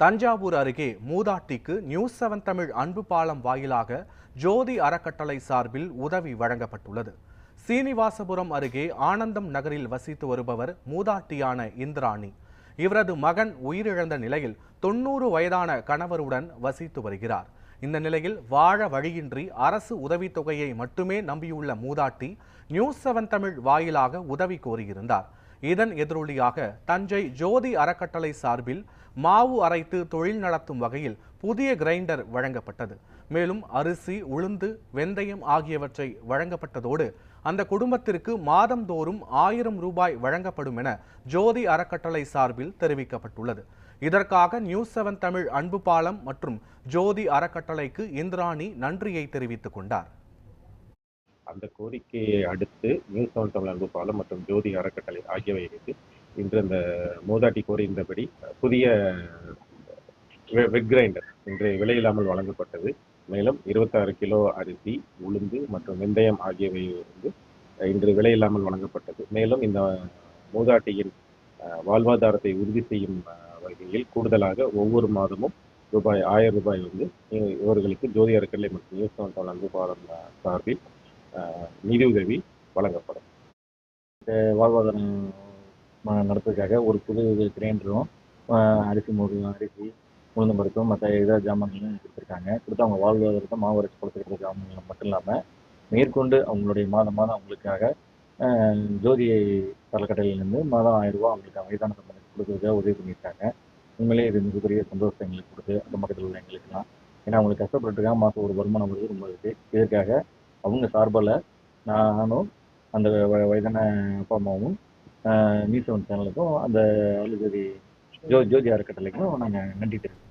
தஞ்சாவூர் அருகே மூதாட்டிக்கு news seven Tamil அன்பு பாலம் வாயிலாக ஜோதி அறக்கட்டளை சார்பில் உதவி வழங்கப்பட்டுள்ளது. சீனிவாசபுரம் அருகே ஆனந்தம் நகரில் வசித்து வருபவர் மூதாட்டியான இந்திராணி. இவரது மகன் உயிரிழந்த நிலையில் தொண்ணூறு வயதான கணவருடன் வசித்து வருகிறார். இந்த நிலையில் வாழ வழியின்றி அரசு உதவித்தொகையை மட்டுமே நம்பியுள்ள மூதாட்டி நியூஸ் செவன் தமிழ் வாயிலாக உதவி கோரியிருந்தார். இதன் எதிரொலியாக தஞ்சை ஜோதி அறக்கட்டளை சார்பில் மாவு அரைத்து தொழில் நடத்தும் வகையில் புதிய கிரைண்டர் வழங்கப்பட்டது. மேலும் அரிசி உளுந்து வெந்தயம் ஆகியவற்றை வழங்கப்பட்டதோடு அந்த குடும்பத்திற்கு மாதந்தோறும் ஆயிரம் ரூபாய் வழங்கப்படும் என ஜோதி அறக்கட்டளை சார்பில் தெரிவிக்கப்பட்டுள்ளது. இதற்காக நியூஸ் செவன் தமிழ் அன்பு பாலம் மற்றும் ஜோதி அறக்கட்டளைக்கு இந்திராணி நன்றியை தெரிவித்துக் கொண்டார். அந்த கோரிக்கையை அடுத்து நியூஸ் செவன் தமிழ் அன்பு பாலம் மற்றும் ஜோதி அறக்கட்டளை ஆகியவை ஆகியவைகளுக்கு இன்று அந்த மூதாட்டி கோரியிருந்தபடி புதிய வெட் கிரைண்டர் இன்று விலையில்லாமல் வழங்கப்பட்டது. மேலும் இருபத்தாறு கிலோ அரிசி உளுந்து மற்றும் வெந்தயம் ஆகியவை வந்து இன்று விலையில்லாமல் வழங்கப்பட்டது. மேலும் இந்த மூதாட்டியின் வாழ்வாதாரத்தை உறுதி செய்யும் வகையில் கூடுதலாக ஒவ்வொரு மாதமும் ரூபாய் ஆயிரம் ரூபாய் வந்து இவர்களுக்கு ஜோதி அறக்கட்டளை மற்றும் நியூஸ் தமிழ் அன்பு பாலம் சார்பில் நிதியுதவி வழங்கப்படும். இந்த வாழ்வாதாரம் ம- நடத்துறதுக்காக ஒரு புது கிரைண்டரும் அரிசி மூடு அரிசி உளுந்தம் பருப்பும் மற்ற இதாக ஜாமான்களும் கொடுத்துருக்காங்க. கொடுத்து அவங்க வாழ்வாதாரத்தை மாவு கொடுத்துருக்கிற ஜாமான்கள் மட்டும் இல்லாமல் மேற்கொண்டு அவங்களுடைய மாதம் மாதம் அவங்களுக்காக ஜோதியை ஜோதி மாதம் ஆயிரம் ரூபாய் அவங்களுக்கு வயதான சம்பந்தம் கொடுக்குறதுக்காக உதவி பண்ணியிருக்காங்க. உண்மையிலேயே இது மிகப்பெரிய சந்தோஷத்தை எங்களுக்கு கொடுத்து அந்த பக்கத்தில் உள்ள எங்களுக்குலாம் ஏன்னா அவங்களுக்கு கஷ்டப்பட்டுருக்காங்க மாதம் ஒரு வருமானம் வருது ரொம்ப இருக்குது இதற்காக அவங்க சார்பில் நானும் அந்த வ- வயதான அப்பா அம்மாவும் நியூஸ் செவன் சேனலுக்கும் அந்த அழுகதி ஜோ ஜோதி அறக்கட்டளைக்கும் நாங்கள் நன்றி தெரிவிக்கிறோம்.